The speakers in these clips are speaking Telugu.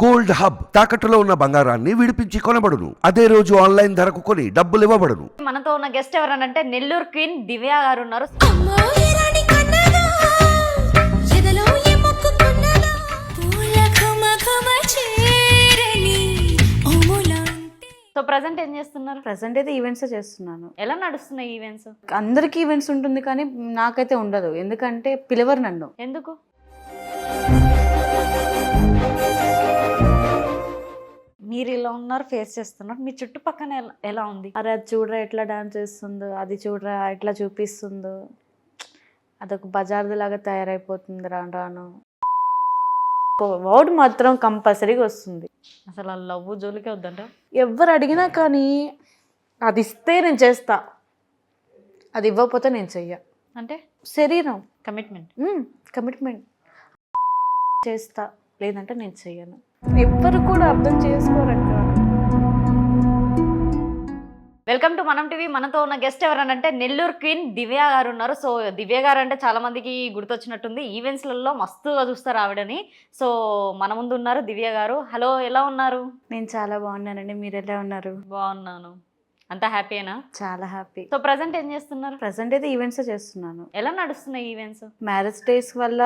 గోల్డ్ హబ్ తాకట్టులో ఉన్న బంగారాన్ని విడిపించి కొనబడును. అదే రోజు ఆన్లైన్ ధరకు కొని డబ్బులు ఇవ్వబడును. మనతో ఉన్న గెస్ట్ ఎవరనంటే నెల్లూరు క్వీన్ దివ్య గారు ఉన్నారు సో ప్రజెంట్ ఏం చేస్తున్నారు? ప్రజెంట్ అయితే ఈవెంట్స్ చేస్తున్నాను. ఎలా నడుస్తున్నాయి ఈవెంట్స్? అందరికీ ఈవెంట్స్ ఉంటుంది కానీ నాకైతే ఉండదు. ఎందుకంటే పిలవరు నన్ను. ఎందుకు? మీరు ఇలా ఉన్నారు ఫేస్ చేస్తున్నారు. మీ చుట్టుపక్కన ఎలా- ఎలా ఉంది? అరే అది చూడరా ఎట్లా డాన్స్ చేస్తుందో అది చూడరా ఎట్లా చూపిస్తుందో. అదొక బజార్ది లాగా తయారైపోతుంది రాను రాను. వర్డ్ మాత్రం కంపల్సరీగా వస్తుంది. అసలు ఆ లవ్ జోలికే వద్దంట ఎవరు అడిగినా కానీ అది ఇస్తే నేను చేస్తా. అది ఇవ్వకపోతే నేను చెయ్య. అంటే? శరీరం. కమిట్మెంట్ కమిట్మెంట్ చేస్తా. లేదంటే నేను చెయ్యను. ఎవ్వరు కూడా అర్థం చేసుకోరక్క వెల్కమ్ టు మనం టీవీ. మనతో ఉన్న గెస్ట్ ఎవరనంటే నెల్లూరు క్వీన్ దివ్య గారు ఉన్నారు. సో దివ్య గారు అంటే చాలా మందికి గుర్తొచ్చినట్టుంది. ఈవెంట్స్లలో మస్తుగా చూస్తారు ఆవిడని. సో మన ముందు ఉన్నారు దివ్య గారు. హలో ఎలా ఉన్నారు? నేను చాలా బాగున్నానండి. మీరు ఎలా ఉన్నారు? బాగున్నాను. అంతా హ్యాపీనా చాలా హ్యాపీ సో ప్రజెంట్ ఏం చేస్తున్నారు? ప్రజెంట్ అయితే ఈవెంట్స్ చేస్తున్నాను. ఎలా నడుస్తున్నాయి ఈవెంట్స్ మ్యారేజ్ డేస్ వల్ల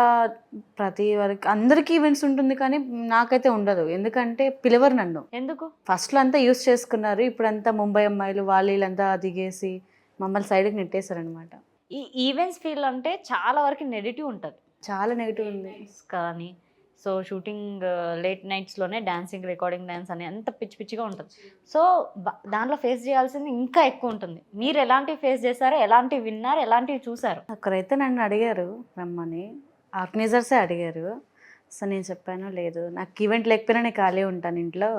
ప్రతి వరకు అందరికీ ఈవెంట్స్ ఉంటుంది కానీ నాకైతే ఉండదు. ఎందుకంటే పిలవరు నన్ను. ఎందుకు? ఫస్ట్లో అంతా యూస్ చేసుకున్నారు. ఇప్పుడంతా ముంబై అమ్మాయిలు వాళ్ళు వీళ్ళంతా దిగేసి మమ్మల్ని సైడ్కి నెట్టేశారనమాట ఈ ఈవెంట్స్ ఫీల్ అంటే చాలా వరకు నెగిటివ్ ఉంటుంది. చాలా నెగిటివ్ ఉంది. కానీ సో షూటింగ్ లేట్ నైట్స్లోనే డ్యాన్సింగ్ రికార్డింగ్ డ్యాన్స్ అని అంత పిచ్చి పిచ్చిగా ఉంటుంది. సో దాంట్లో ఫేస్ చేయాల్సింది ఇంకా ఎక్కువ ఉంటుంది. మీరు ఎలాంటివి ఫేస్ చేశారో ఎలాంటివి విన్నారు ఎలాంటివి చూసారు అక్కడైతే నన్ను అడిగారు రమ్మని. ఆర్గనైజర్సే అడిగారు. సో నేను చెప్పాను లేదు నాకు ఈవెంట్ లేకపోయినా నేను ఖాళీ ఉంటాను ఇంట్లో.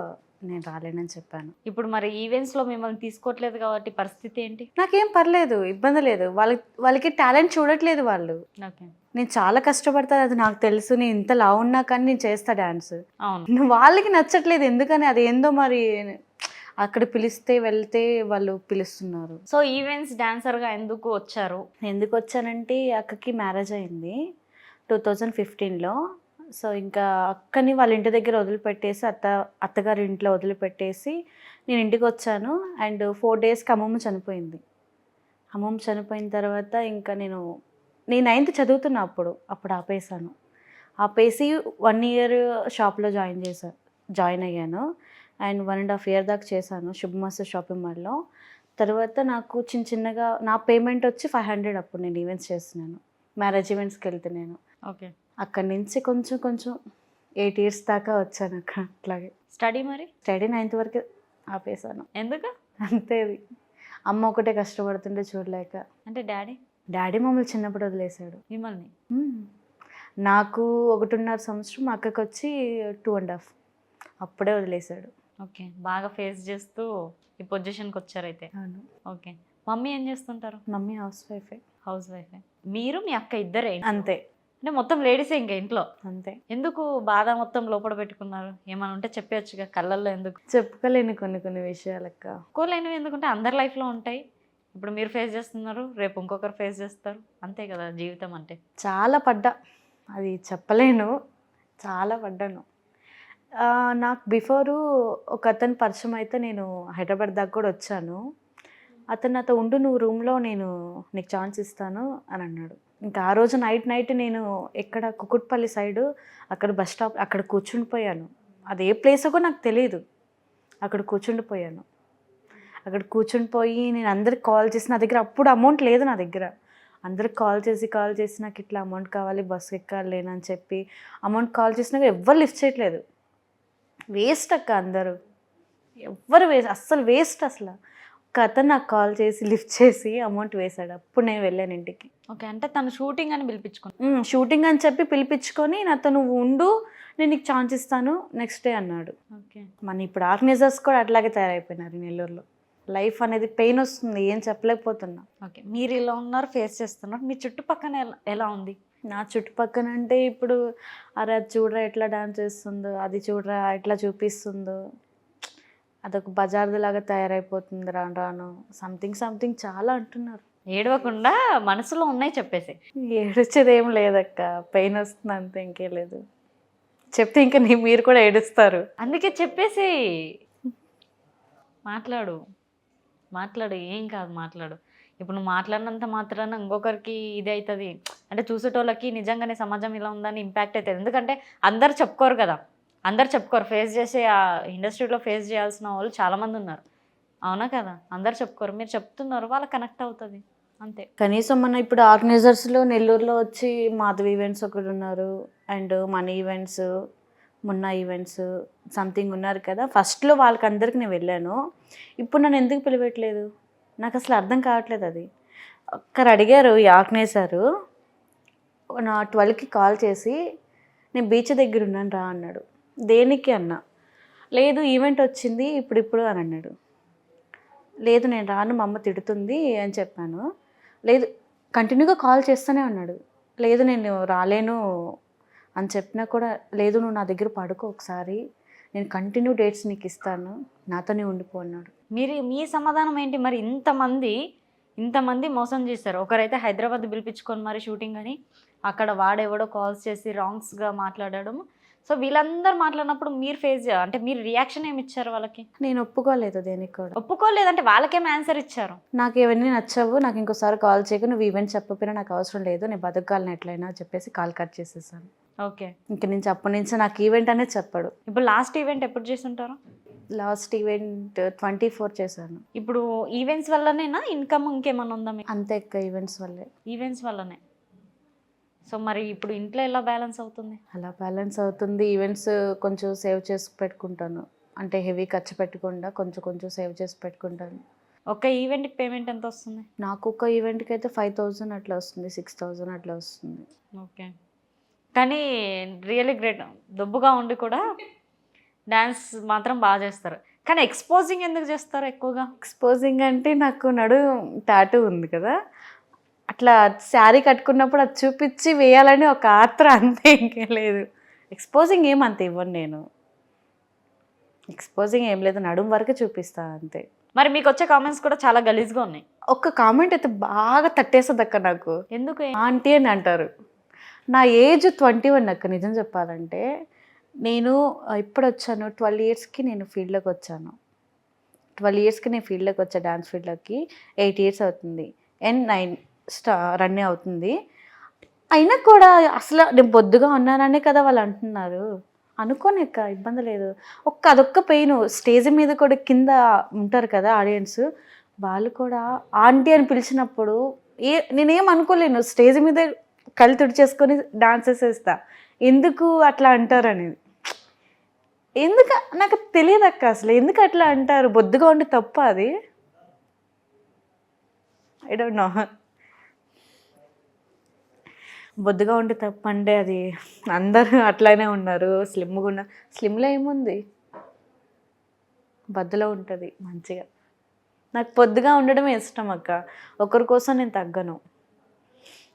నేను రాలేనని చెప్పాను. ఇప్పుడు మరి ఈవెంట్స్లో మిమ్మల్ని తీసుకోవట్లేదు కాబట్టి పరిస్థితి ఏంటి? నాకేం పర్లేదు ఇబ్బంది లేదు. వాళ్ళకి వాళ్ళకి టాలెంట్ చూడట్లేదు వాళ్ళు. ఓకే. నేను చాలా కష్టపడతాను అది నాకు తెలుసు నేను ఇంత లా ఉన్నా కానీ నేను చేస్తా డ్యాన్స్ అవును. వాళ్ళకి నచ్చట్లేదు ఎందుకని? అది ఏందో మరి అక్కడ పిలిస్తే వెళ్తే వాళ్ళు పిలుస్తున్నారు. సో ఈవెంట్స్ డాన్సర్గా ఎందుకు వచ్చారు? ఎందుకు వచ్చానంటే అక్కకి మ్యారేజ్ అయింది. టూ థౌజండ్ ఫిఫ్టీన్లో సో ఇంకా అక్కని వాళ్ళ ఇంటి దగ్గర వదిలిపెట్టేసి అత్త అత్తగారి ఇంట్లో వదిలిపెట్టేసి నేను ఇంటికి వచ్చాను. అండ్ ఫోర్ డేస్కి అమ్మమ్మ చనిపోయింది. అమ్మమ్మ చనిపోయిన తర్వాత ఇంకా నేను నేను నైన్త్ చదువుతున్నా అప్పుడు అప్పుడు ఆపేసాను ఆపేసి వన్ ఇయర్ షాప్లో జాయిన్ చేశాను జాయిన్ అయ్యాను. And one and half year దాకా చేశాను శుభమస్తు షాపింగ్ మాల్లో. తర్వాత నాకు చిన్న చిన్నగా నా పేమెంట్ వచ్చి ఫైవ్ హండ్రెడ్ అప్పుడు నేను ఈవెంట్స్ చేస్తున్నాను. మ్యారేజ్ ఈవెంట్స్కి వెళ్తే నేను. ఓకే. అక్కడి నుంచి కొంచెం కొంచెం ఎయిట్ ఇయర్స్ దాకా వచ్చాను అక్కడ అట్లాగే. స్టడీ మరి? స్టడీ నైన్త్ వరకు ఆపేసాను ఎందుకు? అంతే అది. అమ్మ ఒకటే కష్టపడుతుంటే చూడలేక. అంటే డాడీ? డాడీ మమ్మల్ని చిన్నప్పుడు వదిలేశాడు. మిమ్మల్ని? మ్మ్. నాకు ఒకటిన్నర సంవత్సరం మా అక్కకి వచ్చి టూ అండ్ హాఫ్ అప్పుడే వదిలేశాడు. ఓకే. బాగా ఫేస్ చేస్తూ ఈ పొజిషన్కి వచ్చారైతే. అవును. ఓకే. మమ్మీ ఏం చేస్తుంటారు? మమ్మీ హౌస్ వైఫే హౌస్ వైఫ్ మీరు మీ అక్క ఇద్దరే. అంతే. అంటే మొత్తం లేడీసే ఇంకా ఇంట్లో. అంతే. ఎందుకు బాధ మొత్తం లోపల పెట్టుకున్నారు? ఏమైనా ఉంటే చెప్పేయచ్చుగా కళ్ళల్లో ఎందుకు? చెప్పుకోలేని కొన్ని కొన్ని విషయాలక్క. ఒక్కోలేనివి ఎందుకంటే అందరి లైఫ్లో ఉంటాయి. ఇప్పుడు మీరు ఫేస్ చేస్తున్నారు రేపు ఇంకొకరు ఫేస్ చేస్తారు. అంతే కదా జీవితం అంటే. చాలా పడ్డా. అది చెప్పలేను. చాలా పడ్డాను. ఆ, నాకు బిఫోరు ఒక అతను పరిచయం అయితే నేను హైదరాబాద్ దాకా కూడా వచ్చాను. అతను నాతో ఉండు నువ్వు రూమ్లో నేను నీకు ఛాన్స్ ఇస్తాను అని అన్నాడు. ఇంకా ఆ రోజు నైట్ నైట్ నేను ఎక్కడ కుకుట్పల్లి సైడు అక్కడ బస్ స్టాప్ అక్కడ కూర్చుండిపోయాను అది ఏ ప్లేసో కూడా నాకు తెలియదు అక్కడ కూర్చుండిపోయాను అక్కడ కూర్చుండిపోయి నేను అందరికి కాల్ చేసి నా దగ్గర అప్పుడు అమౌంట్ లేదు నా దగ్గర. అందరికి కాల్ చేసి కాల్ చేసి నాకు ఇట్లా అమౌంట్ కావాలి బస్సు ఎక్కాలి లేనని చెప్పి అమౌంట్ కాల్ చేసినాక ఎవ్వరు లిఫ్ట్ చేయట్లేదు. వేస్ట్ అక్క అందరూ. ఎవ్వరు వేస్ట్ అస్సలు వేస్ట్ అసలు. ఒక అతను నాకు కాల్ చేసి లిఫ్ట్ చేసి అమౌంట్ వేశాడు. అప్పుడు నేను వెళ్ళాను ఇంటికి. ఓకే అంటే తను షూటింగ్ అని పిలిపించుకున్నాను "ఉమ్, షూటింగ్ అని చెప్పి పిలిపించుకొని నాతో నువ్వు ఉండు నేను నీకు ఛాన్స్ ఇస్తాను నెక్స్ట్ డే అన్నాడు. ఓకే. మన ఇప్పుడు ఆర్గనైజర్స్ కూడా అట్లాగే తయారైపోయినారు ఈ నెల్లూరులో. లైఫ్ అనేది పెయిన్ వస్తుంది ఏం చెప్పలేకపోతున్నా. ఓకే మీరు ఇలా ఉన్నారు ఫేస్ చేస్తున్నారు. మీ చుట్టుపక్కన ఎలా ఎలా ఉంది? నా చుట్టుపక్కన అంటే ఇప్పుడు అరే అది చూడరా ఎట్లా డాన్స్ చేస్తుందో అది చూడరా ఎట్లా చూపిస్తుందో. అదొక బజార్ది లాగా తయారైపోతుంది రాను రాను. సంథింగ్ సంథింగ్ చాలా అంటున్నారు. ఏడవకుండా మనసులో ఉన్నాయి చెప్పేసి. ఏడ్చేది ఏం లేదక్క. పెయిన్ వస్తుంది అంతే ఇంకే లేదు. చెప్తే ఇంకా నీ మీరు కూడా ఏడుస్తారు. అందుకే చెప్పేసి. మాట్లాడు. మాట్లాడు ఏం కాదు మాట్లాడు. ఇప్పుడు నువ్వు మాట్లాడినంత మాత్రాన ఇంకొకరికి ఇది అవుతుంది అంటే చూసేటోళ్ళకి నిజంగానే సమాజం ఇలా ఉందని ఇంపాక్ట్ అవుతుంది ఎందుకంటే అందరు చెప్పుకోరు కదా. అందరు చెప్పుకోరు. ఫేస్ చేసే ఆ ఇండస్ట్రీలో ఫేస్ చేయాల్సిన వాళ్ళు చాలామంది ఉన్నారు. అవునా కదా? అందరు చెప్పుకోరు. మీరు చెప్తున్నారు వాళ్ళకి కనెక్ట్ అవుతుంది. అంతే. కనీసం మన ఇప్పుడు ఆర్గనైజర్స్లో నెల్లూరులో వచ్చి మాధవి ఈవెంట్స్ ఒకరు ఉన్నారు. అండ్ మనీ ఈవెంట్స్ మొన్న ఈవెంట్స్ సంథింగ్ ఉన్నారు కదా. ఫస్ట్లో వాళ్ళకి అందరికి నేను వెళ్ళాను. ఇప్పుడు నన్ను ఎందుకు పిలవట్లేదు నాకు అసలు అర్థం కావట్లేదు అది. ఒక్కరు అడిగారు ఈ ఆర్గనైజరు నా ట్వెల్వ్కి కాల్ చేసి నేను బీచ్ దగ్గర ఉన్నాను రా అన్నాడు. దేనికి అన్నా? లేదు ఈవెంట్ వచ్చింది ఇప్పుడు ఇప్పుడు అని అన్నాడు. లేదు నేను రాను మా అమ్మ తిడుతుంది అని చెప్పాను. లేదు కంటిన్యూగా కాల్ చేస్తూనే ఉన్నాడు. లేదు నేను రాలేను అని చెప్పినా కూడా లేదు నువ్వు నా దగ్గర పడుకో ఒకసారి. నేను కంటిన్యూ డేట్స్ నీకు ఇస్తాను. నాతోనే ఉండిపో అన్నాడు. మీరు మీ సమాధానం ఏంటి? మరి ఇంతమంది ఇంతమంది మోసం చేశారు. ఒకరైతే హైదరాబాద్ పిలిపించుకొని మరి షూటింగ్ అని అక్కడ వాడెవడో కాల్స్ చేసి రాంగ్స్గా మాట్లాడడం సో వీళ్ళందరూ మాట్లాడినప్పుడు మీరు ఫేస్ అంటే మీరు రియాక్షన్ ఏమి ఇచ్చారు వాళ్ళకి? నేను ఒప్పుకోలేదు దేనికి కూడా. ఒప్పుకోలేదంటే వాళ్ళకేం ఆన్సర్ ఇచ్చారు? నాకు ఇవన్నీ నచ్చవు నాకు ఇంకోసారి కాల్ చేయక నువ్వు ఈవెంట్ చెప్పకపోయినా నాకు అవసరం లేదు నేను బతకాలని ఎట్లయినా చెప్పేసి కాల్ కట్ చేసేసాను. ఓకే ఇంక నుంచి అప్పటి నుంచి నాకు ఈవెంట్ అనేది చెప్పాడు. ఇప్పుడు లాస్ట్ ఈవెంట్ ఎప్పుడు చేస్తుంటారు లాస్ట్ ఈవెంట్ ట్వంటీ ఫోర్ చేశాను. ఇప్పుడు ఈవెంట్స్ వల్లనేనా ఇన్కమ్ ఇంకేమన్నా ఉందా మీకు? అంతే ఈవెంట్స్ వల్లే. ఈవెంట్స్ వల్లనే. సో మరి ఇప్పుడు ఇంట్లో ఎలా బ్యాలెన్స్ అవుతుంది? అలా బ్యాలెన్స్ అవుతుంది. ఈవెంట్స్ కొంచెం సేవ్ చేసి పెట్టుకుంటాను. అంటే హెవీ ఖర్చు పెట్టకుండా కొంచెం కొంచెం సేవ్ చేసి పెట్టుకుంటాను. ఒక ఈవెంట్కి పేమెంట్ ఎంత వస్తుంది? నాకు ఒక ఈవెంట్కి అయితే ఫైవ్ థౌజండ్ అట్లా వస్తుంది. సిక్స్ థౌజండ్ అట్లా వస్తుంది. ఓకే. కానీ రియల్లీ గ్రేట్. దొబ్బుగా ఉండి కూడా డ్యాన్స్ మాత్రం బాగా చేస్తారు. కానీ ఎక్స్పోజింగ్ ఎందుకు చేస్తారు ఎక్కువగా? ఎక్స్పోజింగ్ అంటే నాకు నడు టాటూ ఉంది కదా. అట్లా శారీ కట్టుకున్నప్పుడు అది చూపించి వేయాలని ఒక ఆత్ర అంతే ఇంకేం లేదు. ఎక్స్పోజింగ్ ఏం అంత ఇవ్వను నేను. ఎక్స్పోజింగ్ ఏం లేదు నడుం వరకు చూపిస్తా అంతే. మరి మీకు వచ్చే కామెంట్స్ కూడా చాలా గలీజ్గా ఉన్నాయి. ఒక్క కామెంట్ అయితే బాగా తట్టేస్తుంది అక్క నాకు. ఎందుకు? ఆంటీ అని అంటారు. నా ఏజ్ ట్వంటీ వన్ అక్క నిజం చెప్పాలంటే నేను ఇప్పుడు వచ్చాను ట్వెల్వ్ ఇయర్స్కి నేను ఫీల్డ్లోకి వచ్చాను. ట్వెల్వ్ ఇయర్స్కి నేను ఫీల్డ్లోకి వచ్చా డ్యాన్స్ ఫీల్డ్లోకి ఎయిట్ ఇయర్స్ అవుతుంది. అండ్ నైన్ స్టా రన్ అవుతుంది. అయినా కూడా అసలు నేను బొద్దుగా ఉన్నాననే కదా వాళ్ళు అంటున్నారు. అనుకోని అక్క ఇబ్బంది లేదు. ఒక్క అదొక్క పెయిన్. స్టేజ్ మీద కూడా కింద ఉంటారు కదా ఆడియన్స్. వాళ్ళు కూడా ఆంటీ అని పిలిచినప్పుడు ఏ నేనేం అనుకోలేను. స్టేజ్ మీద కళ్ళు తుడిచేసుకొని డాన్సెస్ వేస్తా ఎందుకు అట్లా అంటారు అనేది. ఎందుకు నాకు తెలియదు అక్క అసలు. ఎందుకు అట్లా అంటారు? బొద్దుగా ఉండి తప్ప అది. ఐ డోంట్ నో బొద్దుగా ఉండి తప్ప అది అందరూ అట్లానే ఉన్నారు. స్లిమ్గా ఉన్న స్లిమ్లో ఏముంది? బద్దలో ఉంటుంది మంచిగా. నాకు పొద్దుగా ఉండడమే ఇష్టం అక్క. ఒకరి కోసం నేను తగ్గను.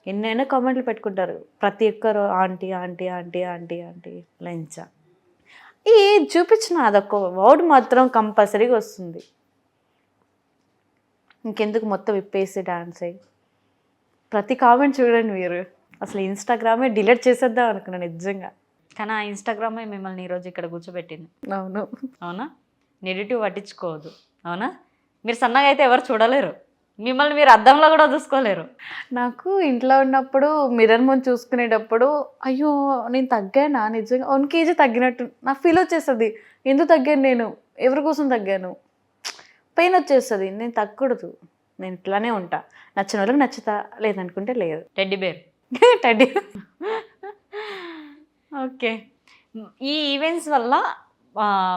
ఎన్నైనా కామెంట్లు పెట్టుకుంటారు. ప్రతి ఒక్కరు aunty aunty aunty aunty aunty లంచా. ఈ చూపించిన అదొక వర్డ్ మాత్రం కంపల్సరీగా వస్తుంది. ఇంకెందుకు మొత్తం విప్పేసి డాన్స్ అయ్యి ప్రతి కామెంట్ చూడండి మీరు. అసలు ఇన్స్టాగ్రామే డిలీట్ చేసేద్దాం అనుకున్నాను నిజంగా. కానీ ఆ ఇన్స్టాగ్రామే మిమ్మల్ని ఈరోజు ఇక్కడ కూర్చోబెట్టింది. అవును. అవునా? నెగిటివ్ పట్టించుకోవద్దు. అవునా? మీరు సన్నగా అయితే ఎవరు చూడలేరు. మిమ్మల్ని మీరు అద్దంలో కూడా చూసుకోలేరు. నాకు ఇంట్లో ఉన్నప్పుడు మిర్రర్ ముందు చూసుకునేటప్పుడు అయ్యో నేను తగ్గానా? నిజంగా వన్ కేజీ తగ్గినట్టు నాకు ఫీల్ వచ్చేస్తుంది. ఎందుకు తగ్గాను నేను? ఎవరి కోసం తగ్గాను? పెయిన్ వచ్చేస్తుంది. నేను తగ్గకూడదు. నేను ఇట్లానే ఉంటా. నచ్చిన వాళ్ళకి నచ్చుతా. లేదనుకుంటే లేదు. Teddy bear teddy okay. ఈ ఈవెంట్స్ వల్ల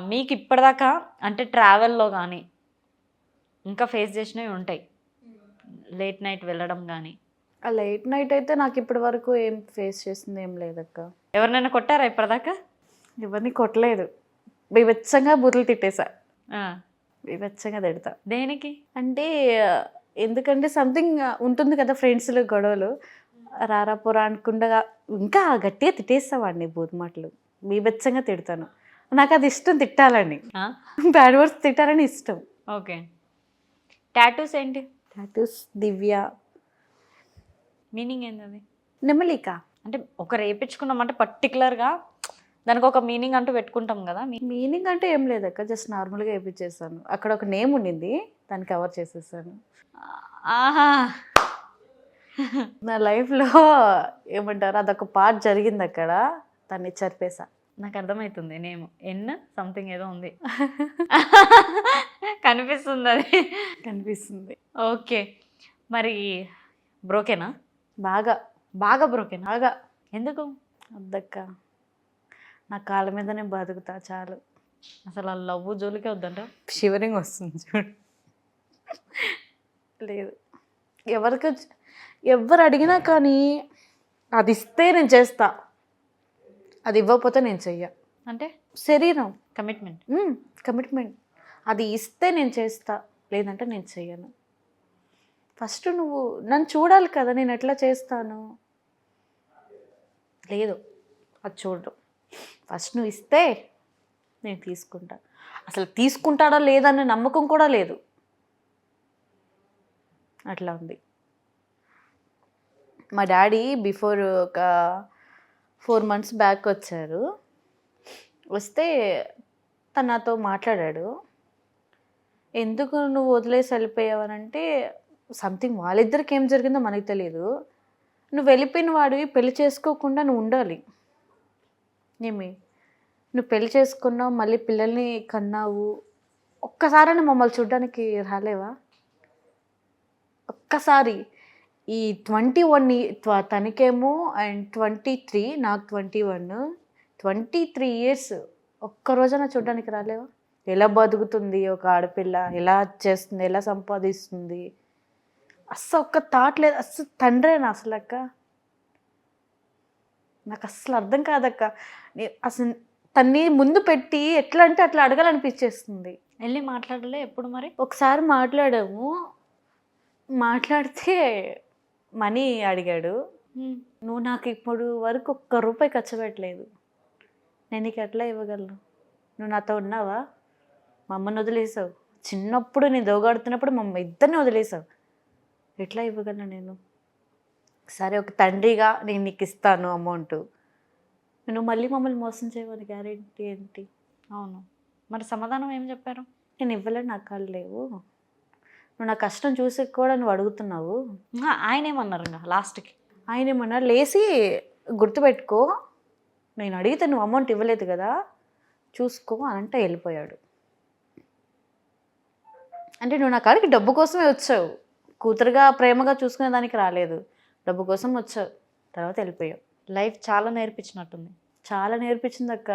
మీకు ఇప్పటిదాకా అంటే ట్రావెల్లో కానీ ఇంకా ఫేస్ చేసినవి ఉంటాయి. లేట్ నైట్ వెళ్ళడం కానీ ఆ లేట్ నైట్ అయితే నాకు ఇప్పటి వరకు ఏం ఫేస్ చేసింది ఏం లేదక్క. ఎవరినైనా కొట్టారా ఇప్పటిదాకా? ఎవరిని కొట్టలేదు. బీభత్సంగా బుర్రలు తిట్టేసా. ఆ, బీభత్సంగా తిడతా. దేనికి? అంటే ఎందుకంటే సంథింగ్ ఉంటుంది కదా ఫ్రెండ్స్లు గొడవలు. రారా పోరా అనుకుండగా ఇంకా గట్టిగా తిట్టేస్తా వాడిని బూతుమాటలు బీభత్సంగా తిడతాను. నాకు అది ఇష్టం తిట్టాలని? బ్యాడ్ వర్డ్స్ తిట్టాలని ఇష్టం. ఓకే. టాటూస్ ఏంటి? టాటూస్ దివ్య. మీనింగ్ ఏంది అది నెమలిక. అంటే ఒక రేపించుకున్నామంటే పర్టికులర్గా దానికి ఒక మీనింగ్ అంటూ పెట్టుకుంటాం కదా మీ మీనింగ్ అంటే ఏం లేదక్క జస్ట్ నార్మల్గా వేయించేసాను అక్కడ ఒక నేమ్ ఉండింది దాన్ని కవర్ చేసేసాను. ఆహా! నా లైఫ్లో ఏమంటారు అదొక పార్ట్ జరిగింది అక్కడ. దాన్ని చరిపేసా నాకు అర్థమవుతుంది నేమ్. ఎన్ సంథింగ్ ఏదో ఉంది. కనిపిస్తుంది అది. కనిపిస్తుంది. ఓకే. మరి బ్రోకేనా? బాగా బాగా బ్రోకేనా? బాగా. ఎందుకు? వద్దక్క నా కాళ్ళ మీదనే బతుకుతా చాలు. అసలు ఆ లవ్ జోలికే వద్దంట? షివరింగ్ వస్తుంది చూడు. లేదు. ఎవరికి ఎవరు అడిగినా కానీ అది ఇస్తే నేను చేస్తా. అది ఇవ్వకపోతే నేను చెయ్య. అంటే? శరీరం. కమిట్మెంట్ కమిట్మెంట్ అది ఇస్తే నేను చేస్తా లేదంటే నేను చెయ్యను. ఫస్ట్ నువ్వు నన్ను చూడాలి కదా నేను ఎట్లా చేస్తాను? లేదు అది చూడు ఫస్ట్ నువ్వు ఇస్తే నేను తీసుకుంటా. అసలు తీసుకుంటాడా లేదనే నమ్మకం కూడా లేదు. అట్లా ఉంది. మా డాడీ బిఫోర్ ఒక ఫోర్ మంత్స్ బ్యాక్ వచ్చారు. వస్తే తను నాతో మాట్లాడాడు. ఎందుకు నువ్వు వదిలేసి వెళ్ళిపోయావనంటే సంథింగ్ వాళ్ళిద్దరికి ఏం జరిగిందో మనకి తెలియదు నువ్వు వెళ్ళిపోయిన వాడివి పెళ్ళి చేసుకోకుండా నువ్వు ఉండాలి. ఏమి? నువ్వు పెళ్ళి చేసుకున్నావు మళ్ళీ పిల్లల్ని కన్నావు. ఒక్కసారైనా మమ్మల్ని చూడడానికి రాలేవా? ఒక్కసారి. ఈ ట్వంటీ వన్ తనకేమో అండ్ ట్వంటీ త్రీ నాకు twenty one twenty three years ఒక్క రోజైనా చూడడానికి రాలేవా? ఎలా బతుకుతుంది ఒక ఆడపిల్ల? ఎలా చేస్తుంది? ఎలా సంపాదిస్తుంది? అస్సలు ఒక్క థాట్ లేదు. అస్సలు తండ్రేనా అసలు అక్క? నాకు అస్సలు అర్థం కాదక్క. అసలు తన్ని ముందు పెట్టి ఎట్లా అంటే అట్లా అడగాలనిపించేస్తుంది. వెళ్ళి మాట్లాడలే ఎప్పుడు మరి? ఒకసారి మాట్లాడాము. మాట్లాడితే మనీ అడిగాడు. నువ్వు నాకు ఇప్పుడు వరకు ఒక్క రూపాయి ఖర్చు పెట్టలేదు. నేను నీకు ఎట్లా ఇవ్వగలను? నువ్వు నాతో ఉన్నావా? మా అమ్మని వదిలేసావు. చిన్నప్పుడు నేను దోగాడుతున్నప్పుడు మా అమ్మ ఇద్దరిని వదిలేసావు. ఎట్లా ఇవ్వగలను నేను? సరే ఒక తండ్రిగా నేను నీకు ఇస్తాను అమౌంట్. నువ్వు మళ్ళీ మమ్మల్ని మోసం చేయమని గ్యారెంటీ ఏంటి? అవును. మరి సమాధానం ఏం చెప్పారు? నేను ఇవ్వలేను నాకు కాళ్ళు లేవు. నువ్వు నా కష్టం చూసి కూడా నువ్వు అడుగుతున్నావు. ఆయన ఏమన్నారు ఇంకా లాస్ట్కి? ఆయన ఏమన్నా లేచి గుర్తుపెట్టుకో. నేను అడిగితే నువ్వు అమౌంట్ ఇవ్వలేదు కదా. చూసుకో అని అంటే వెళ్ళిపోయాడు. అంటే నువ్వు నా కాడికి డబ్బు కోసమే వచ్చావు. కూతురుగా ప్రేమగా చూసుకునే దానికి రాలేదు. డబ్బు కోసం వచ్చావు. తర్వాత వెళ్ళిపోయావు. లైఫ్ చాలా నేర్పించినట్టుంది. చాలా నేర్పించింది అక్క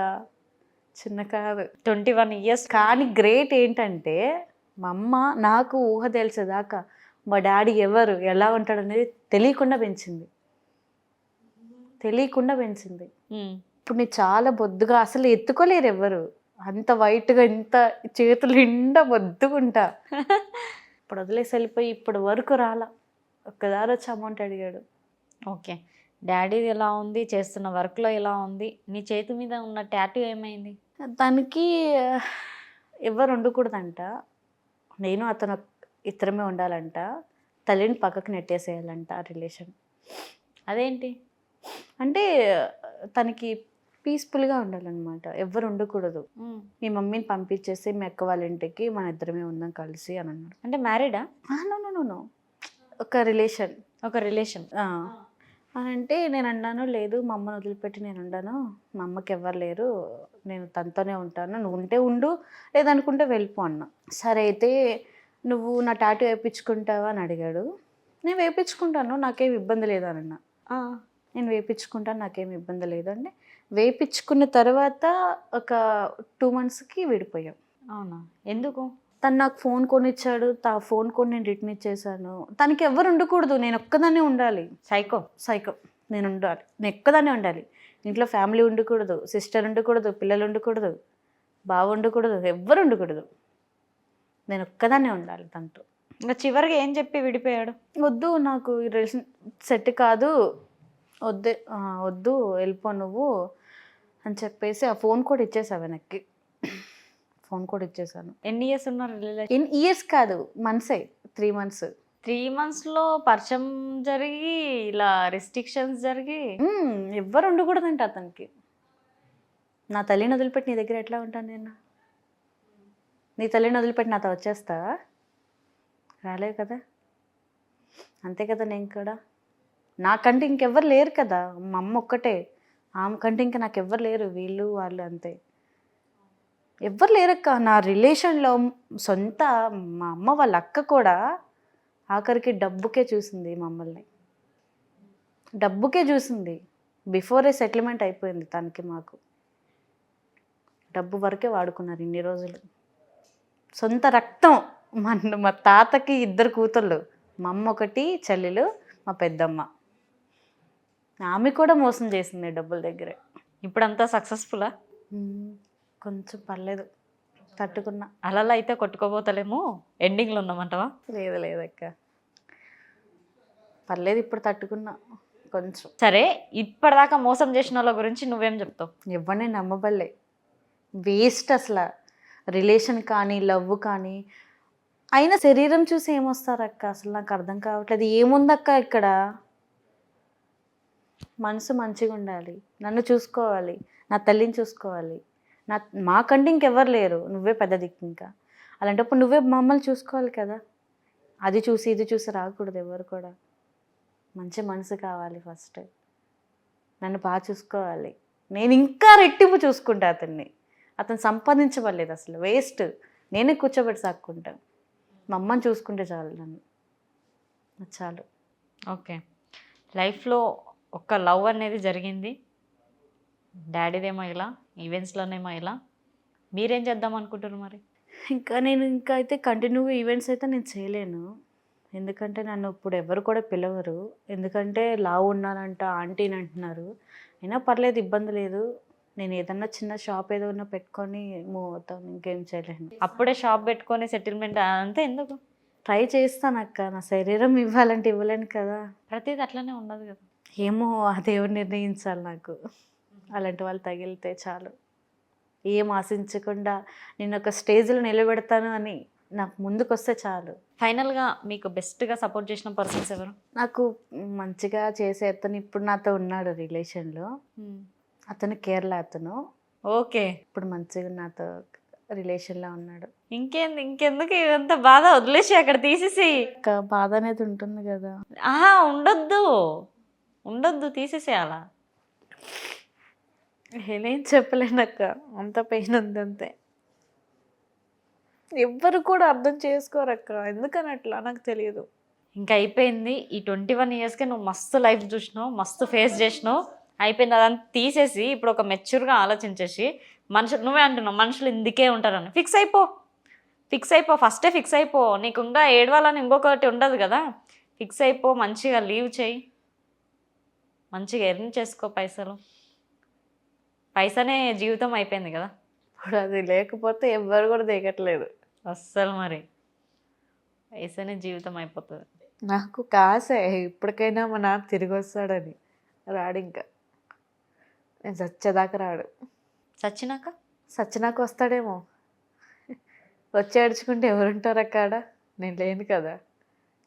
చిన్న కాదు. Twenty one years. కానీ గ్రేట్ ఏంటంటే మా అమ్మ నాకు ఊహ తెలిసేదాకా మా డాడీ ఎవరు ఎలా ఉంటాడు అనేది తెలియకుండా పెంచింది. తెలియకుండా పెంచింది. ఇప్పుడు నేను చాలా బొద్దుగా అసలు ఎత్తుకోలేరు ఎవ్వరు అంత వైట్గా ఇంత చేతులు నిండా బొద్దుగుంటా. ఇప్పుడు వదిలేసి వెళ్ళిపోయి ఇప్పుడు వరకు రాలా. ఒక్కదారి వచ్చి అమౌంట్ అడిగాడు. ఓకే. డాడీ ఎలా ఉంది? చేస్తున్న వర్క్లో ఎలా ఉంది? నీ చేతి మీద ఉన్న టాటూ ఏమైంది? దానికి ఎవరు ఉండకూడదంట నేను అతను ఇద్దరమే ఉండాలంట. తల్లిని పక్కకు నెట్టేసేయాలంట రిలేషన్. అదేంటి? అంటే తనకి పీస్ఫుల్గా ఉండాలన్నమాట. ఎవరు ఉండకూడదు. మీ మమ్మీని పంపించేసి మీ అక్క వాళ్ళ ఇంటికి మన ఇద్దరమే ఉందాం కలిసి అని అన్నాడు. అంటే మ్యారీడా? నో నో నో ఒక రిలేషన్. ఒక రిలేషన్. అంటే నేను అన్నాను లేదు మా అమ్మను వదిలిపెట్టి నేను ఉండను మా అమ్మకి ఎవ్వరు లేరు. నేను తనతోనే ఉంటాను. నువ్వు ఉంటే ఉండు లేదనుకుంటే వెళ్ళిపో అన్న. సరే అయితే నువ్వు నా టాటూ వేయించుకుంటావా? అని అడిగాడు. నేను వేయించుకుంటాను నాకేం ఇబ్బంది లేదు అని అన్న. నేను వేయించుకుంటాను నాకేం ఇబ్బంది లేదు అంటే వేయించుకున్న తర్వాత ఒక టూ మంత్స్కి విడిపోయాం. అవునా? ఎందుకు? తను నాకు ఫోన్ కొనిచ్చాడు తా ఫోన్ కొని నేను రిటర్న్ ఇచ్చేసాను. తనకి ఎవరు ఉండకూడదు నేను ఒక్కదాన్నే ఉండాలి. సైకో. సైకో. నేను ఉండాలి. నేను ఒక్కదాన్నే ఉండాలి. ఇంట్లో ఫ్యామిలీ ఉండకూడదు సిస్టర్ ఉండకూడదు పిల్లలు ఉండకూడదు బావ ఉండకూడదు ఎవ్వరు ఉండకూడదు. నేను ఒక్కదాన్నే ఉండాలి తనతో. ఇంకా చివరిగా ఏం చెప్పి విడిపోయాడు? వద్దు నాకు ఈ రిలేషన్ సెట్ కాదు. వద్దే వద్దు వెళ్ళిపో నువ్వు అని చెప్పేసి ఆ ఫోన్ కూడా ఇచ్చేసా వెనక్కి. ఫోన్ కూడా ఇచ్చేసాను. ఎన్ని ఇయర్స్ ఉన్నారు రిలేషన్? ఇన్ ఇయర్స్ కాదు మంత్సే త్రీ మంత్స్ త్రీ మంత్స్లో పరిచయం జరిగి ఇలా రెస్ట్రిక్షన్స్ జరిగి? ఎవ్వరు ఉండకూడదంట అతనికి. నా తల్లిని వదిలిపెట్టి నీ దగ్గర ఎట్లా ఉంటాను నేను? నీ తల్లిని వదిలిపెట్టి నాతో వచ్చేస్తావా రాలేవు కదా? అంతే కదా నేను కూడా. నాకంటే ఇంకెవ్వరు లేరు కదా. మా అమ్మ ఒక్కటే. ఆమె కంటే ఇంకా నాకు ఎవ్వరు లేరు. వీళ్ళు వాళ్ళు అంతే. ఎవ్వరు లేరక్క. నా రిలేషన్లో సొంత మా అమ్మ వాళ్ళ అక్క కూడా ఆఖరికి డబ్బుకే చూసింది మమ్మల్ని. డబ్బుకే చూసింది. బిఫోరే సెటిల్మెంట్ అయిపోయింది తనకి మాకు. డబ్బు వరకే వాడుకున్నారు ఇన్ని రోజులు. సొంత రక్తం మన మా తాతకి ఇద్దరు కూతుళ్ళు మా అమ్మ ఒకటి చెల్లెలు మా పెద్దమ్మ. ఆమె కూడా మోసం చేసింది డబ్బుల దగ్గరే. ఇప్పుడంతా సక్సెస్ఫుల్లా కొంచెం పర్లేదు. తట్టుకున్నా. అలలా అయితే కొట్టుకోబోతలేము. ఎండింగ్లో ఉన్నామంటావా? లేదు లేదక్క పర్లేదు ఇప్పుడు తట్టుకున్నా. కొంచెం. సరే ఇప్పటిదాకా మోసం చేసిన వాళ్ళ గురించి నువ్వేం చెప్తావు? ఎవరిని నమ్మబల్లే వేస్ట్ అసలు. రిలేషన్ కానీ లవ్ కానీ. అయినా శరీరం చూసి ఏమొస్తారు అక్క? అసలు నాకు అర్థం కావట్లేదు. ఏముందక్క ఇక్కడ? మనసు మంచిగా ఉండాలి నన్ను చూసుకోవాలి. నా తల్లిని చూసుకోవాలి. నా మాకంటే ఇంకెవ్వరు లేరు. నువ్వే పెద్ద దిక్కు ఇంకా. అలాంటప్పుడు నువ్వే మమ్మల్ని చూసుకోవాలి కదా. అది చూసి ఇది చూసి రాకూడదు ఎవరు కూడా. మంచి మనసు కావాలి ఫస్ట్ నన్ను బాగా చూసుకోవాలి. నేను ఇంకా రెట్టింపు చూసుకుంటా అతన్ని. అతను సంపాదించబడలేదు అసలు. వేస్ట్ నేనే కూర్చోబెట్టి సాక్కుంటాను మా అమ్మని చూసుకుంటే చాలు నన్ను. చాలు. ఓకే. లైఫ్లో ఒక లవ్ అనేది జరిగింది. డాడీదేమో ఇలా ఈవెంట్స్లోనేమో ఇలా. మీరేం చేద్దాం అనుకుంటారు మరి? ఇంకా నేను ఇంకా అయితే కంటిన్యూ ఈవెంట్స్ అయితే నేను చేయలేను. ఎందుకంటే నన్ను ఇప్పుడు ఎవరు కూడా పిలవరు. ఎందుకంటే లావు ఉన్నానంట ఆంటీని అంటున్నారు. అయినా పర్లేదు ఇబ్బంది లేదు. నేను ఏదన్నా చిన్న షాప్ ఏదైనా పెట్టుకొని మూవ్ అవుతాను ఇంకేం చేయలేను. అప్పుడే షాప్ పెట్టుకొని సెటిల్మెంట్ అంతే ఎందుకు? ట్రై చేస్తాను అక్క. నా శరీరం ఇవ్వాలంటే ఇవ్వలేను కదా. ప్రతిదీ అట్లనే ఉండదు కదా. ఏమో ఆ దేవుడు నిర్ణయించాలి నాకు. అలాంటి వాళ్ళు తగిలితే చాలు. ఏం ఆశించకుండా నేను ఒక స్టేజ్లో నిలబెడతాను అని నాకు ముందుకు వస్తే చాలు. ఫైనల్గా మీకు బెస్ట్గా సపోర్ట్ చేసిన పర్సన్స్ ఎవరు? నాకు మంచిగా చేసే అతను ఇప్పుడు నాతో ఉన్నాడు రిలేషన్లో. అతను కేరళ అతను. ఓకే. ఇప్పుడు మంచిగా నాతో రిలేషన్లో ఉన్నాడు. ఇంకేంది ఇంకెందుకు ఇదంతా బాధ? వదిలేసి అక్కడ తీసేసి బాధ అనేది ఉంటుంది కదా. ఆహా ఉండొద్దు. ఉండొద్దు తీసేసేయాలా నేనేం చెప్పలేనక్క. అంత పెయిన్ ఉంది అంతే. ఎవ్వరు కూడా అర్థం చేసుకోరక్క. ఎందుకని అట్లా? నాకు తెలియదు. ఇంకా అయిపోయింది. ఈ ట్వంటీ వన్ ఇయర్స్కి నువ్వు మస్తు లైఫ్ చూసినావు మస్తు ఫేస్ చేసినావు. అయిపోయింది అదంతా తీసేసి ఇప్పుడు ఒక మెచ్యూర్గా ఆలోచించేసి మనుషులు నువ్వే అంటున్నావు మనుషులు ఇందుకే ఉంటారని. ఫిక్స్ అయిపో. ఫిక్స్ అయిపో. ఫస్టే ఫిక్స్ అయిపో. నీకు ఇంకా ఏడవాలని ఇంకొకటి ఉండదు కదా. ఫిక్స్ అయిపో. మంచిగా లీవ్ చేయి. మంచిగా ఎర్న్ చేసుకో పైసలు. పైసనే జీవితం అయిపోయింది కదా. ఇప్పుడు అది లేకపోతే ఎవ్వరు కూడా దిగట్లేదు. అస్సలు మరి. పైసనే జీవితం అయిపోతుంది. నాకు కాసే ఇప్పటికైనా మా నాన్న తిరిగి వస్తాడని. రాడు ఇంకా. నేను చచ్చేదాకా రాడు. చచ్చినాక? సచ్చినాక వస్తాడేమో. వచ్చి ఏడ్చుకుంటే ఎవరుంటారు అక్కడ నేను లేను కదా.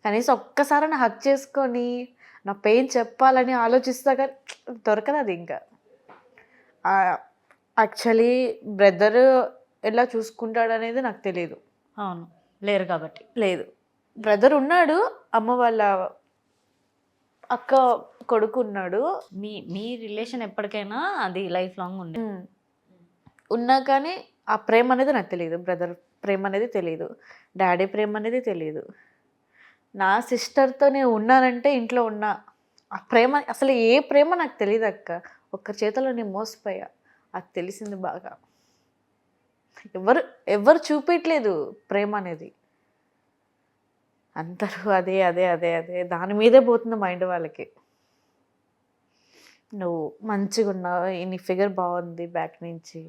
కనీసం ఒక్కసారి నా హక్ చేసుకొని నా పెయిన్ చెప్పాలని ఆలోచిస్తా కానీ దొరకదు అది ఇంకా. యాక్చువల్లీ బ్రదర్ ఎలా చూసుకుంటాడు అనేది నాకు తెలియదు అవును. లేరు కాబట్టి. లేదు. బ్రదర్ ఉన్నాడు అమ్మ వాళ్ళ అక్క కొడుకు ఉన్నాడు. మీ మీ రిలేషన్ ఎప్పటికైనా అది లైఫ్ లాంగ్ ఉంది. ఉన్నా కానీ ఆ ప్రేమ అనేది నాకు తెలియదు బ్రదర్ ప్రేమ అనేది తెలియదు డాడీ ప్రేమ అనేది తెలియదు నా సిస్టర్తో నేను ఉన్నానంటే ఇంట్లో ఉన్నా ఆ ప్రేమ అసలు ఏ ప్రేమ నాకు తెలియదు అక్క ఒక్క చేతిలో నేను మోసపోయా. అది తెలిసింది బాగా. ఎవరు ఎవరు చూపించట్లేదు ప్రేమ అనేది. అందరూ అదే అదే అదే అదే. దాని మీదే పోతుంది మైండ్ వాళ్ళకి. నువ్వు మంచిగా ఉన్నావు నీ ఫిగర్ బాగుంది బ్యాక్ నుంచి.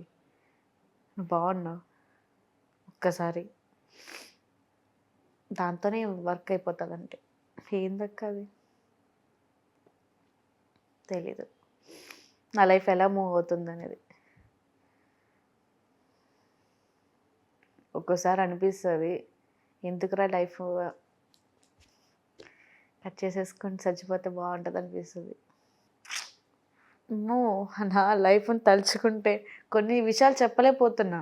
నువ్వు బాగున్నావు ఒక్కసారి. దాంతోనే వర్క్ అయిపోతుంది అంటే ఏందక్క అది? తెలీదు. నా లైఫ్ ఎలా మూవ్ అవుతుంది అనేది ఒక్కోసారి అనిపిస్తుంది ఎందుకురా లైఫ్ కట్ చేసేసుకొని చచ్చిపోతే బాగుంటుంది అనిపిస్తుంది నా లైఫ్ని తలుచుకుంటే కొన్ని విషయాలు చెప్పలేకపోతున్నా.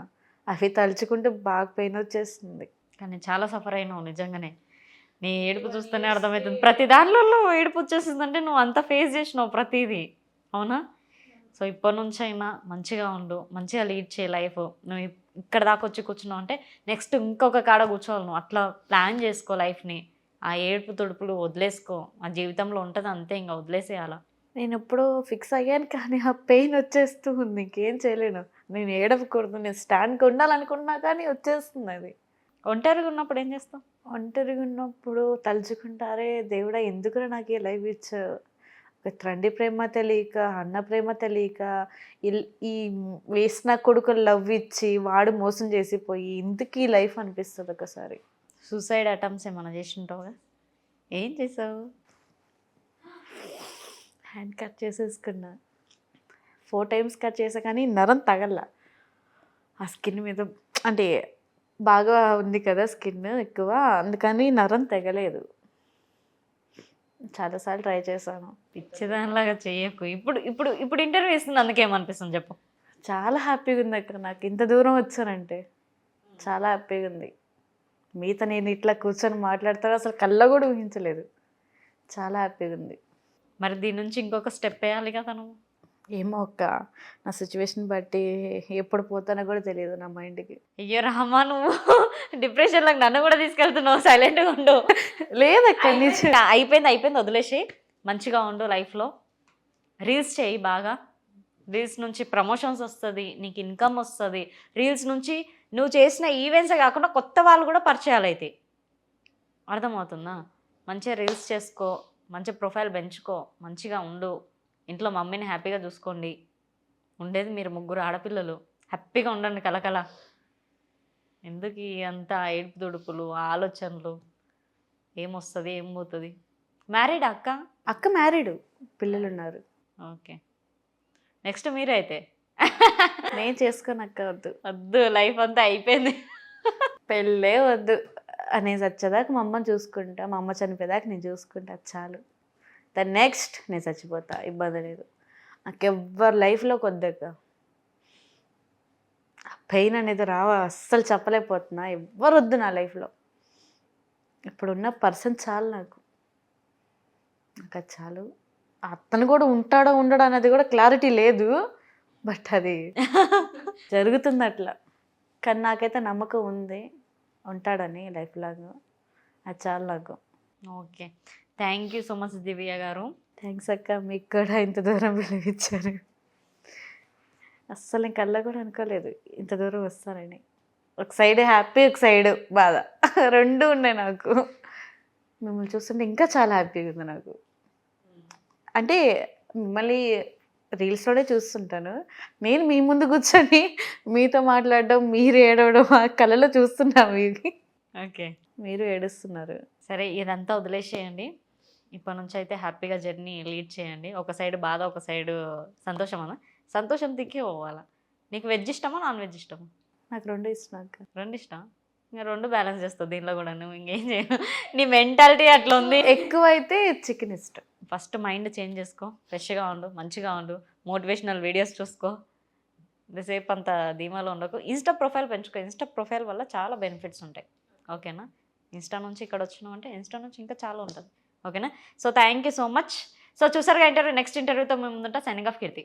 అవి తలుచుకుంటే బాగా పెయిన్ వచ్చేస్తుంది. కానీ చాలా సఫర్ అయినావు నిజంగానే. నీ ఏడుపు చూస్తేనే అర్థమవుతుంది. ప్రతి దాంట్లో ఏడుపు వచ్చేసిందంటే నువ్వు అంత ఫేస్ చేసినావు ప్రతిదీ. అవునా? సో ఇప్పటి నుంచి అయినా మంచిగా ఉండు మంచిగా లీడ్ చేయి లైఫ్. నువ్వు ఇక్కడ దాకా వచ్చి కూర్చున్నావు అంటే నెక్స్ట్ ఇంకొక కాడ కూర్చోవాలి నువ్వు. అట్లా ప్లాన్ చేసుకో లైఫ్ని. ఆ ఏడుపు తుడుపులు వదిలేసుకో. ఆ జీవితంలో ఉంటుంది అంతే ఇంకా వదిలేసేయాల. నేను ఎప్పుడో ఫిక్స్ అయ్యాను కానీ ఆ పెయిన్ వచ్చేస్తూ ఉంది. ఇంకేం చేయలేను. నేను ఏడవకూడదు. నేను స్టాండ్కి ఉండాలనుకున్నా కానీ వచ్చేస్తుంది అది. ఒంటరిగా ఉన్నప్పుడు ఏం చేస్తావు? ఒంటరిగా ఉన్నప్పుడు తలుచుకుంటారే దేవుడా ఎందుకురా నాకు ఈ లైఫ్ ఇచ్చావు? తండ్రి ప్రేమ తెలియక అన్న ప్రేమ తెలియక ఈ వేసిన కొడుకు లవ్ ఇచ్చి వాడు మోసం చేసిపోయి ఇందుకు ఈ లైఫ్ అనిపిస్తుంది ఒకసారి సూసైడ్ అటెంప్ట్స్ ఏమైనా చేసి ఉంటావుగా ఏం చేసావు? హ్యాండ్ కట్ చేసేసుకున్నా. ఫోర్ టైమ్స్ కట్ చేసా కానీ నరం తగల. ఆ స్కిన్ మీద అంటే బాగా ఉంది కదా స్కిన్ ఎక్కువ అందుకని నరం తెగలేదు. చాలాసార్లు ట్రై చేశాను. పిచ్చిదానిలాగా చెయ్యకు ఇప్పుడు ఇప్పుడు ఇప్పుడు ఇంటర్వ్యూ ఇస్తుంది అందుకేమనిపిస్తుంది చెప్పు. చాలా హ్యాపీగా ఉంది అక్కడ నాకు ఇంత దూరం వచ్చానంటే చాలా హ్యాపీగా ఉంది. మీతో నేను ఇట్లా కూర్చొని మాట్లాడతాను అసలు కళ్ళ కూడా ఊహించలేదు. చాలా హ్యాపీగా ఉంది. మరి దీని నుంచి ఇంకొక స్టెప్ వేయాలి కదా నువ్వు. ఏమో అక్క. నా సిచ్యువేషన్ బట్టి ఎప్పుడు పోతానో కూడా తెలియదు నా మైండ్కి. అయ్యో రామా నువ్వు డిప్రెషన్లోకి నన్ను కూడా తీసుకెళ్తున్నావు. సైలెంట్గా ఉండు. లేదక్క అయిపోయింది అయిపోయింది వదిలేసి మంచిగా ఉండు లైఫ్లో రీల్స్ చేయి బాగా. రీల్స్ నుంచి ప్రమోషన్స్ వస్తుంది నీకు ఇన్కమ్ వస్తుంది. రీల్స్ నుంచి నువ్వు చేసిన ఈవెంట్సే కాకుండా కొత్త వాళ్ళు కూడా పరిచయాలు అవుతాయి అర్థమవుతుందా? మంచిగా రీల్స్ చేసుకో మంచి ప్రొఫైల్ పెంచుకో మంచిగా ఉండు. ఇంట్లో మమ్మీని హ్యాపీగా చూసుకోండి. ఉండేది మీరు ముగ్గురు ఆడపిల్లలు. హ్యాపీగా ఉండండి కలకల. ఎందుకు అంత ఏడుపు దుడుపులు ఆలోచనలు? ఏమొస్తుంది ఏం పోతుంది? మ్యారీడ్ అక్క? అక్క మ్యారీడ్ పిల్లలు ఉన్నారు. ఓకే. నెక్స్ట్ మీరే అయితే. నేను చేసుకొని అక్క వద్దు. వద్దు లైఫ్ అంతా అయిపోయింది. పెళ్ళే వద్దు. అనేసి వచ్చేదాకా మా అమ్మని చూసుకుంటా. మా అమ్మ చనిపోయేదాకా నేను చూసుకుంటా చాలు. దాని నెక్స్ట్ నేను చచ్చిపోతా ఇబ్బంది లేదు. నాకు ఎవ్వరు కొద్దిగా వద్దక్క పెయిన్ అనేది రావా అస్సలు చెప్పలేకపోతున్నా. ఎవ్వరు వద్దు నా లైఫ్లో. ఇప్పుడున్న పర్సన్ చాలు నాకు. నాకు అది చాలు. అతను కూడా ఉంటాడో ఉండడో అనేది కూడా క్లారిటీ లేదు. బట్ అది జరుగుతుంది అట్లా. కానీ నాకైతే నమ్మకం ఉంది. ఉంటాడని లైఫ్ లాగా. అది చాలు నాకు. Okay. Thank you so much Divya గారు. థ్యాంక్స్ అక్క మీకు కూడా ఇంత దూరం పిలిపించారు అస్సలు నేను కళ్ళ కూడా అనుకోలేదు ఇంత దూరం వస్తానని. ఒక సైడ్ హ్యాపీ ఒక సైడ్ బాధ. రెండు ఉన్నాయి నాకు. మిమ్మల్ని చూస్తుంటే ఇంకా చాలా హ్యాపీగా ఉంది నాకు. అంటే మిమ్మల్ని రీల్స్లోనే చూస్తుంటాను. నేను మీ ముందు కూర్చొని మీతో మాట్లాడడం మీరు ఏడవడం ఆ కళలో చూస్తున్నా మీది ఓకే. మీరు ఏడుస్తున్నారు. సరే ఇదంతా వదిలేసేయండి. ఇప్పటి నుంచి అయితే హ్యాపీగా జర్నీ లీడ్ చేయండి. ఒక సైడ్ బాధ ఒక సైడ్ సంతోషం అన్న సంతోషం దిక్కే పోవాలా? నీకు వెజ్ ఇష్టమా నాన్ వెజ్ ఇష్టమా? నాకు రెండు ఇష్టం అక్క. రెండు ఇష్టం ఇంకా రెండు బ్యాలెన్స్ చేస్తావు దీనిలో కూడా నువ్వు ఇంకేం చేయను. నీ మెంటాలిటీ అట్లా ఉంది. ఎక్కువ అయితే చికెన్ ఇష్టం. ఫస్ట్ మైండ్ చేంజ్ చేసుకో. ఫ్రెష్గా ఉండు మంచిగా ఉండు. మోటివేషనల్ వీడియోస్ చూసుకో. ఇంతసేపు అంత ధీమాలో ఉండకు. ఇన్స్టా ప్రొఫైల్ పెంచుకో. ఇన్స్టా ప్రొఫైల్ వల్ల చాలా బెనిఫిట్స్ ఉంటాయి. ఓకేనా? ఇన్స్టా నుంచి ఇక్కడ వచ్చినావు అంటే ఇన్స్టా నుంచి ఇంకా చాలా ఉంటుంది. ఓకేనా? So thank you so much so చూసారుగా ఇంటర్వ్యూ నెక్స్ట్ ఇంటర్వ్యూతో మేము ముందుంటా. Signing off Keerthi.